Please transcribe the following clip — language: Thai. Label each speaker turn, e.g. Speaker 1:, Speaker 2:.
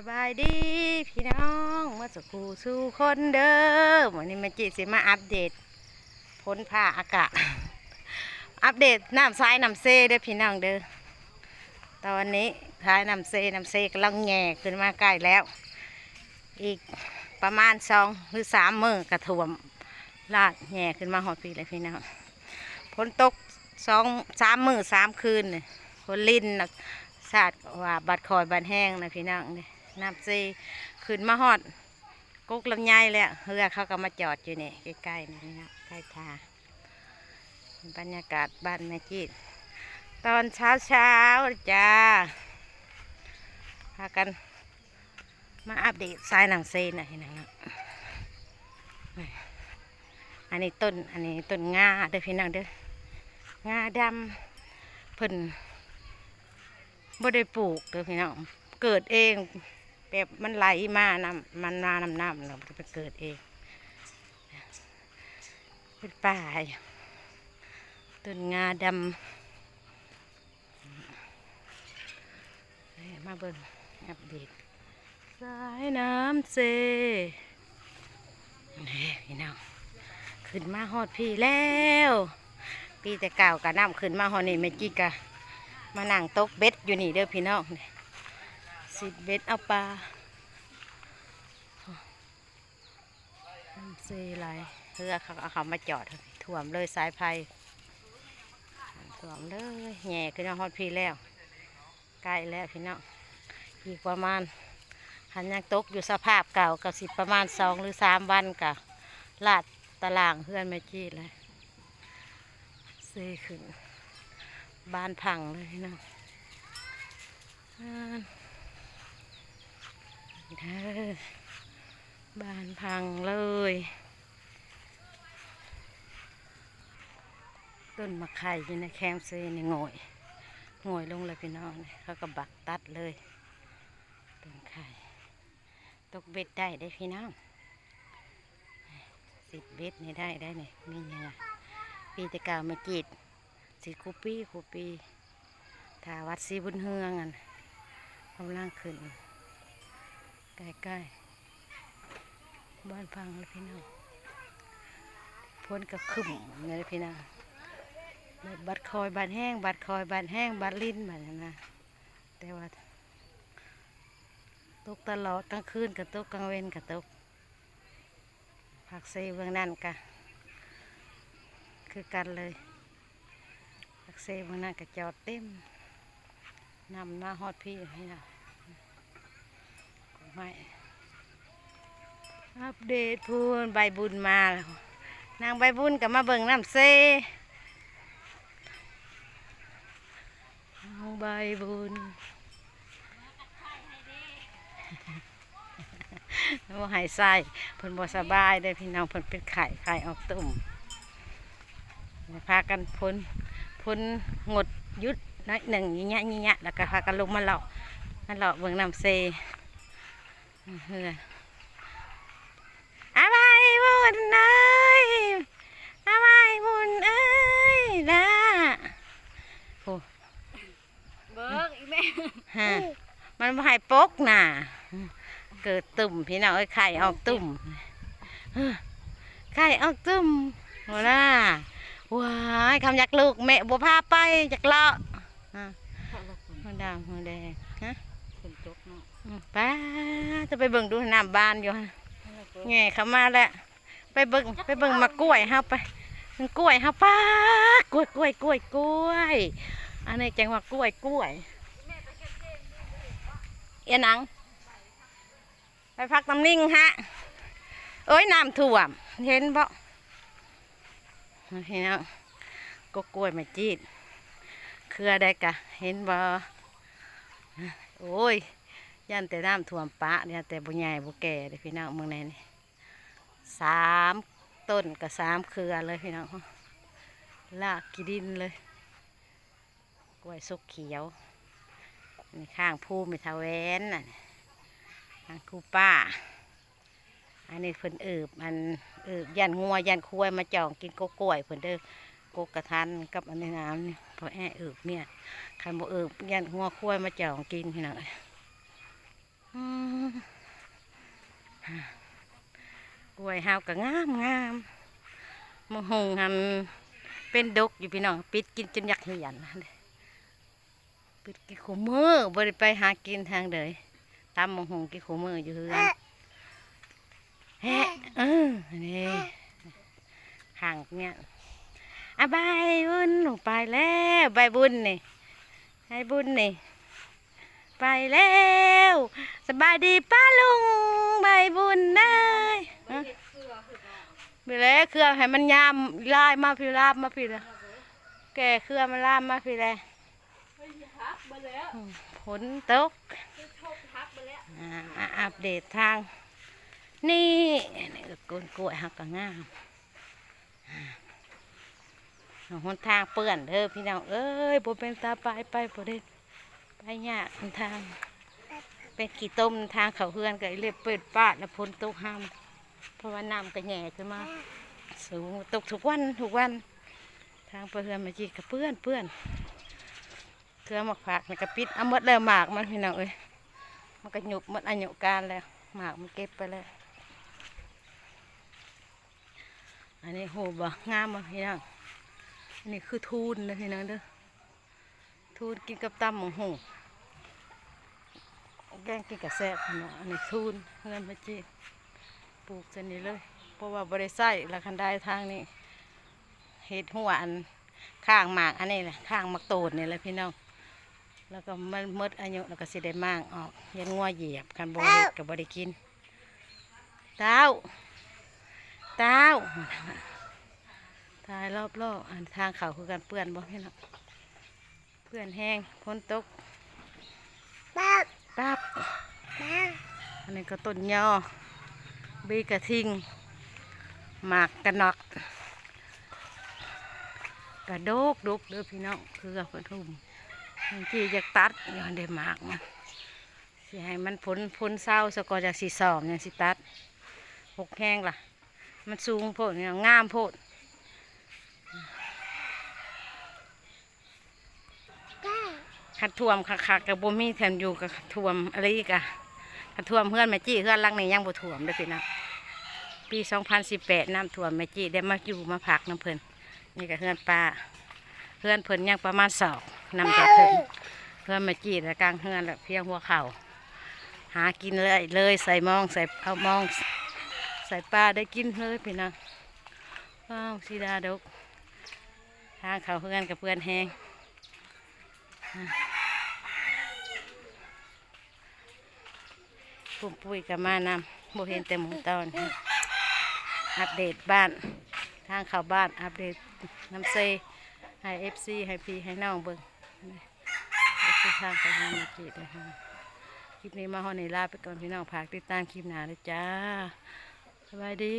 Speaker 1: สบายดีพี่น้องเมาสุขูสู่คนเด้อวันนี้มาจีสิมาอัปเดตพ้นผ้าอากาศ อัปเดตน้ำซ้ายน้ำเซเด้อพี่น้องเด้อตอนนี้ท้ายน้ำเซน้ำเซกำลังแง่ขึ้นมาใกล้แล้ว อีกประมาณสองหรือสามมือกระถ่วมลาดแง่ขึ้นมาหอดปีเลยพี่น้องฝนตกสองสามมือสามคืนเนี่ยคนลิ้นนะสาดว่าบัดคอยบัดแห้งนะพี่น้องเนี่ย น้ำเซขึ้นมาหอดกุ๊กลำไยแล้วเรือเขาก็มาจอดอยู่นี่ใกล้ๆนี่พี่น้องใกล้ทาบรรยากาศบ้านแม่จีดตอนเช้าเช้าๆจ้าพากันมาอัปเดตสายหนังเซนนะพี่น้องเนาะอันนี้ต้นอันนี้ต้นงาเด้อพี่น้องเด้องาดำเพิ่นบ่ได้ปลูกเด้อพี่น้องเกิดเอง แบบมันไหลมานำมันมานำน้ำเราจะไปเกิดเองเป็นป่ายต้นงาดำมาเบิ่งอัปเดตสายน้ำเซนี่พี่น้องขึ้นมาฮอดพี่แล้วปีแต่เก่ากะน้ำขึ้นมาฮอดนี่ไม่จีกะมานั่งตกเบ็ดอยู่นี่เด้อพี่น้อง สิเบ็ดเอาปลาน้ำเซไหลเรือเขาเอาเขามาจอดถ่วมเลยสายไฟถ่วมเลยแง่ขึ้นมาฮอดพี่แล้วใกล้แล้วพี่น้องอีกประมาณหันยังตกอยู่สภาพเก่ากับสิประมาณสองหรือสามวันกับลาดตารางเพื่อนแม่จีดเลยเซขึ้นบ้านพังเลยพี่น้อง เด้อบ้านพังเลย ต้นมะไข่ยู่ในแคมเซนี่งอยงอยลงเลยพี่น้องเขาก็บักตัดเลยต้นไข่ตกเบ็ดได้ได้พี่น้องสิบเบ็ดนี่ได้ได้เนี่ยมีเนื้อปีตะกาวมาจีดสิคูปี้คูปีถาวัดสีบุญเฮืองอันกำลังขึ้น ใกล้ๆบ้านพังเลยพี่น้องพ้นกับขึ้นเลยพี่น้องแบบบัดคอยบัดแห้งบัดคอยบัดแห้งบัดลิ้นแบบนั้นนะแต่ว่าตกตลอดกลางคืนกับตกกลางเว้นกับตกผักเซเบื้องนั่นกะคือกันเลยผักเซเบื้องนั่นกะจอดเต็มนำหน้าฮอดพี่นี่นะ ไม่อัปเดตพูนใบบุญมาแล้วนางใบบุญกับมาเบิ่งน้ำเซนางใบบุญว่าหายไส้เพิ่นบ่สบายได้พี่น้องเพิ่นเป็นไข่ไข่ออกตุ่มพากันพ้นพ้นงดยุดน้อยหนึ่งยี่ยะยี่ยะแล้วก็พากันลงมาเลาะมาเลาะเบิ่งน้ำเซ ออะไรบุญเอ้ยอะไรบุญเอ้ยนะโอ้
Speaker 2: เบิกอีแม่
Speaker 1: ฮะมันบ่ใหายปกน่ะ เกิดตุ่มพี่น้องเอ้ไข่ออกตุ่มไข่ออกตุ่มโหน่าว้ายคำอยากลูกแม่บัวพาไปจากเลาะอะหัวดำหัวแดงฮะ
Speaker 2: คนจกเนาะ
Speaker 1: อืม ป้าจะไปเบิ่งดูน้ำบานอยู่ฮะแง่เข้ามาแล้วไปเบิ่งไปเบิ่งมากล้วยเฮาไปมันกล้วยเฮาป้ากล้วยกล้วยกล้วยกล้วยอันนี้จังว่ากล้วยกล้วยเอียนังไปพักน้ำนิ่งฮะเอ้ยน้ำท่วมเห็นบ่เห็นแล้วก็กล้วยมาจีดเครือได้กะเห็นบ่โอ้ย ยันแต่น้ำท่วมปะยันแต่บุญใหญ่บุแก่เลยพี่น้องเมืองไหนนี่สามต้นกับสามเครือเลยพี่น้องลากกีดินเลยกล้วยสุกเขียวอันนี้ข้างภูมิทาเวนน่ะอันครูป้า อันนี้เพิ่นเอิบอันเอิบยันงัวยันควายมาจองกินโกโก้ยเพิ่นเด้อโกกระทันกับอันนี้น้ำนี่พอแอ่เอิบเนี่ยใครบ่เอิบยันงัวควายมาจองกินพี่น้อง กล้วยหาวก็งามงามมะฮงหันเป็นดกอยู่พี่น้องปิดกินจนอยากเหียนปิดกินขมือบริไปหากินทางเดยตามมะฮงกินขมืออยู่เฮือนเฮ้ออนี่ห่างเนี่ยอ่บายบุญหนูไปแล้วบายบุญนี่ให้บุญนี่ไปแล้ว สบายดีป้าลุงใบบุญได้ฮะไปแล้วเครื่องให้มันยามลายมาพี่ลาบมาพี่ละแก่เครื่องมันลามมาพี่เลยอืมฝนตกอัปเดตทาง นี่นี่ก็กลกล้วยหักกะงามหนทางเปื้อนเด้อพี่น้องเอ้ยบ่เป็นตาไปไปบ่ได้ไปยากหนทาง เป็นกี่ต้มทางเขาเฮือนก็เรียบเปิดปาดแล้วพ้นตกห้ามเพราะว่าน้ำก็แหง่ขึ้นมาสูงตกทุกวันทุกวัน ทางเฮือนมาจีกับเพื่อนเพื่อนเครือหมากผักมันก็ปิดเอาหมดแล้วหมากมันพี่น้องเอ้ยมันก็หยุบหมดอายุการแล้วหมากมันเก็บไปแล้วอันนี้โหบ่งามบ่พี่น้องอันนี้คือทูนนะพี่น้องเด้อทูนกินกับตำหมูหู แกงกินกับแซ่บเนาะอันนี้ทูนเงินมาจีปลูกเส้นนี้เลย เพราะว่าบริไส้ละคันได้ทางนี้เห็ดหัวอันข้างหมากอันนี้แหละข้างมักโตดนี่แหละพี่น้องแล้วก็มันมดอายุแล้วก็สิได้มากออกยันงัวเหยียบคันบริกับบริกินเต้าเต้าตายรอบๆอันทางเขาคือกันเปื้อนบ่พี่น้องเพื่อนแห้งพ้นตก ปับ๊บอันนี้ก็ต้นยอบีกระทิงหมากกระนอกกระโดกดกเด้อพี่น้องคือกับปทุมบางทีจะตัดย้อนได้หมากมันสิให้มันพ้นพ้นเศร้าสกอจากสีสอมเนี่ยสิตัดหกแห้งล่ะ มันสูงโพดเนี่ยงามโพด ขัดท่วมคักๆกับบ่มีแถมอยู่กับท่วมอะไรอีกอะขัดท่วมเพื่อนแม่จี้เพื่อนหลังนี้ยังบ่ท่วมเด้อพี่นะปี2018น้ำท่วมแม่จี้ได้มาอยู่มาพักน้ำเพิ่นนี่ก็เพื่อนป้าเพื่อนเพิ่นยังประมาณสองนำจากเพิ่นเพื่อนแม่จี้แล้วกลางเพื่อนแล้วเพียงหัวเข่าหากินเลยเลยใส่มองใส่เอามอง ใส่ปลาได้กินเลยพี่นะว้าวสีดาดกทางเขาเพื่อนกับเพื่อนแหง ปุ่มปุ้ยกับมานำโบเห็นแต่หมูตอนอัปเดตบ้าน ทางเข้าบ้าน อัปเดตน้ำเซให้เอฟซีให้พีให้น้องเบิ้งคือทางไปงานมาจีดนะคะคลิปนี้มาฮอดในลาไปก่อนพี่น้องพากติดตามคลิปหนาเลยจ้า สบายดี